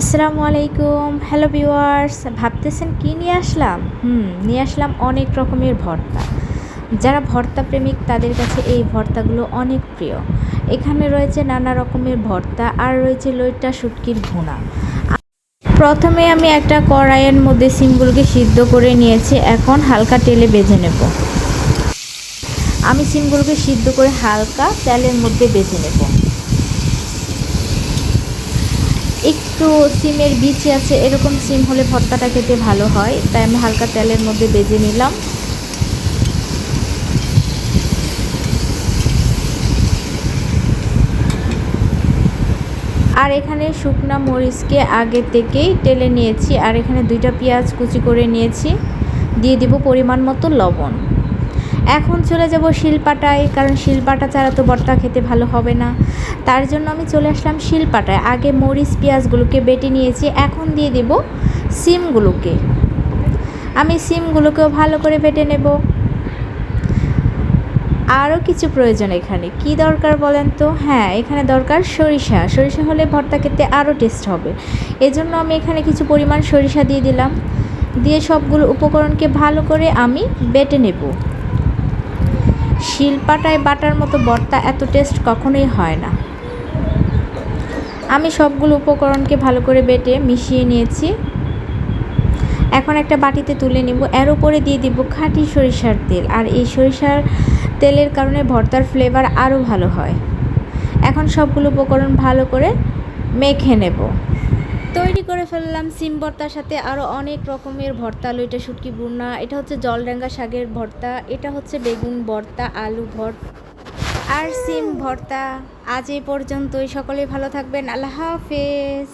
আসসালামু আলাইকুম। Hello viewers ভাবতেছেন কি নিয়ে আসলাম? হুম, নিয়ে আসলাম অনেক রকমের ভর্তা। যারা ভর্তা প্রেমিক, তাদের কাছে এই ভর্তাগুলো অনেক প্রিয়। এখানে রয়েছে নানা রকমের ভর্তা আর রয়েছে লইটা শুটকির ভুনা। প্রথমে আমি একটা কড়াইয়ের মধ্যে সিমগুলোকে সিদ্ধ করে নিয়েছি। এখন হালকা তেলে বেজে নেব। আমি সিমগুলোকে সিদ্ধ করে হালকা তেলের মধ্যে বেজে নেব। একটু সিমের বিচি আছে, এরকম সিম হলে ভর্তাটা খেতে ভালো হয়। তাই আমি হালকা তেলের মধ্যে বেজে নিলাম। আর এখানে শুকনা মরিচকে আগে থেকেই টেলে নিয়েছি। আর এখানে দুইটা পেঁয়াজ কুচি করে নিয়েছি। দিয়ে দিব পরিমাণ মতো লবণ। এখন চলে যাব শিলপাটায়, কারণ শিলপাটা ছাড়া তো ভর্তা খেতে ভালো হবে না। তার জন্য আমি চলে আসলাম শিলপাটায়। আগে মরিচ, পেঁয়াজগুলোকে বেটে নিয়েছি, এখন দিয়ে দেব সিমগুলোকে। আমি সিমগুলোকেও ভালো করে বেটে নেব। আরও কিছু প্রয়োজন এখানে। কি দরকার বলেন তো? হ্যাঁ এখানে দরকার সরিষা। সরিষা হলে ভর্তা খেতে আরও টেস্ট হবে। এজন্য আমি এখানে কিছু পরিমাণ সরিষা দিয়ে দিলাম। দিয়ে সবগুলো উপকরণকে ভালো করে আমি বেটে নেব। শিলপাটায় বাটার মতো ভর্তা এত টেস্ট কখনোই হয় না। আমি সবগুলো উপকরণকে ভালো করে বেটে মিশিয়ে নিয়েছি। এখন একটা বাটিতে তুলে নিব। এর উপরে দিয়ে দিব খাঁটি সরিষার তেল। আর এই সরিষার তেলের কারণে ভর্তার ফ্লেভার আরও ভালো হয়। এখন সবগুলো উপকরণ ভালো করে মেখে নেব। তৈরি করে ফেললাম, সিম ভর্তার সাথে আরও অনেক রকমের ভর্তা আলু এটা শুটকি বুনা এটা হচ্ছে জলডাঙ্গা শাকের ভর্তা, এটা হচ্ছে বেগুন ভর্তা, আলু ভর্তা আর সিম ভর্তা। আজ এই পর্যন্তই সকলেই ভালো থাকবেন, আল্লাহ হাফেজ।